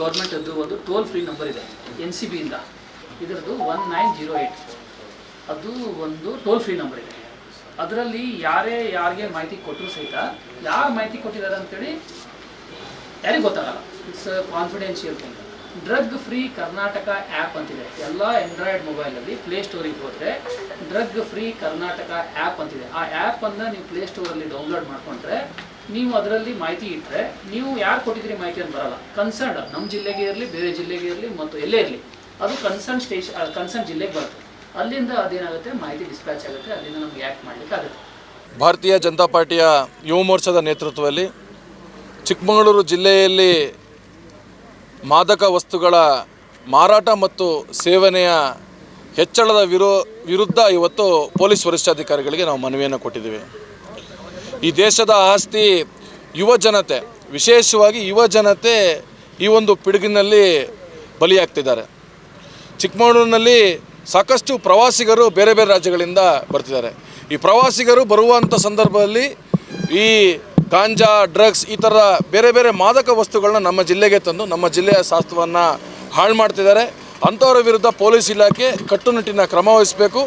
ಗೌರ್ಮೆಂಟದ್ದು ಒಂದು toll free number ಇದೆ N C ಬಿಯಿಂದ ಇದರದ್ದು ಒನ್ ನೈನ್ ಜೀರೋ ಏಯ್ಟ್ ಅದು ಒಂದು ಟೋಲ್ ಫ್ರೀ ನಂಬರ್ ಇದೆ. ಅದರಲ್ಲಿ ಯಾರೇ ಯಾರಿಗೆ ಮಾಹಿತಿ ಕೊಟ್ಟರು ಸಹಿತ ಯಾರು ಮಾಹಿತಿ ಕೊಟ್ಟಿದ್ದಾರೆ ಅಂತೇಳಿ ಯಾರಿಗೆ ಗೊತ್ತಾಗಲ್ಲ. It's confidential thing drug free Karnataka app ಅಂತಿದೆ. ಎಲ್ಲ ಆ್ಯಂಡ್ರಾಯ್ಡ್ ಮೊಬೈಲಲ್ಲಿ ಪ್ಲೇ ಸ್ಟೋರಿಗೆ ಹೋದರೆ ಡ್ರಗ್ ಫ್ರೀ ಕರ್ನಾಟಕ ಆ್ಯಪ್ ಅಂತಿದೆ. ಆ ಆ್ಯಪನ್ನು ನೀವು ಪ್ಲೇ ಸ್ಟೋರಲ್ಲಿ ಡೌನ್ಲೋಡ್ ಮಾಡ್ಕೊಂಡ್ರೆ ನೀವು ಅದರಲ್ಲಿ ಮಾಹಿತಿ ಇಟ್ಟರೆ ನೀವು ಯಾರು ಕೊಟ್ಟಿದ್ದೀರಿ ಮಾಹಿತಿ ಅಂತ ಬರಲ್ಲ. ಕನ್ಸರ್ನ್ ನಮ್ಮ ಜಿಲ್ಲೆಗೆ ಇರಲಿ, ಬೇರೆ ಜಿಲ್ಲೆಗೆ ಇರಲಿ ಮತ್ತು ಎಲ್ಲೇ ಇರಲಿ, ಅದು ಕನ್ಸರ್ನ್ ಸ್ಟೇಷ್ ಕನ್ಸರ್ನ್ ಜಿಲ್ಲೆಗೆ ಬರುತ್ತೆ. ಅಲ್ಲಿಂದ ಅದೇನಾಗುತ್ತೆ, ಮಾಹಿತಿ ಡಿಸ್ಪ್ಯಾಚ್ ಆಗುತ್ತೆ, ಅಲ್ಲಿಂದ ನಮ್ಗೆ ಆ್ಯಕ್ಟ್ ಮಾಡಲಿಕ್ಕೆ ಆಗುತ್ತೆ. ಭಾರತೀಯ ಜನತಾ ಪಾರ್ಟಿಯ ಯುವ ಮೋರ್ಚಾದ ನೇತೃತ್ವದಲ್ಲಿ ಚಿಕ್ಕಮಗಳೂರು ಜಿಲ್ಲೆಯಲ್ಲಿ ಮಾದಕ ವಸ್ತುಗಳ ಮಾರಾಟ ಮತ್ತು ಸೇವನೆಯ ಹೆಚ್ಚಳದ ವಿರೋ, ವಿರುದ್ಧ ಇವತ್ತು ಪೊಲೀಸ್ ವರಿಷ್ಠಾಧಿಕಾರಿಗಳಿಗೆ ನಾವು ಮನವಿಯನ್ನು ಕೊಟ್ಟಿದ್ದೀವಿ. ಈ ದೇಶದ ಆಸ್ತಿ ಯುವ ಜನತೆ, ವಿಶೇಷವಾಗಿ ಯುವ ಜನತೆ ಈ ಒಂದು ಪಿಡುಗಿನಲ್ಲಿ ಬಲಿಯಾಗ್ತಿದ್ದಾರೆ. ಚಿಕ್ಕಮಗಳೂರಿನಲ್ಲಿ ಸಾಕಷ್ಟು ಪ್ರವಾಸಿಗರು ಬೇರೆ ಬೇರೆ ರಾಜ್ಯಗಳಿಂದ ಬರ್ತಿದ್ದಾರೆ. ಈ ಪ್ರವಾಸಿಗರು ಬರುವಂಥ ಸಂದರ್ಭದಲ್ಲಿ ಈ ಗಾಂಜಾ, ಡ್ರಗ್ಸ್ ಈ ಥರ ಬೇರೆ ಬೇರೆ ಮಾದಕ ವಸ್ತುಗಳನ್ನ ನಮ್ಮ ಜಿಲ್ಲೆಗೆ ತಂದು ನಮ್ಮ ಜಿಲ್ಲೆಯ ಶಾಸ್ತ್ರವನ್ನು ಹಾಳು ಮಾಡ್ತಿದ್ದಾರೆ. ಅಂಥವರ ವಿರುದ್ಧ ಪೊಲೀಸ್ ಇಲಾಖೆ ಕಟ್ಟುನಿಟ್ಟಿನ ಕ್ರಮ ವಹಿಸಬೇಕು.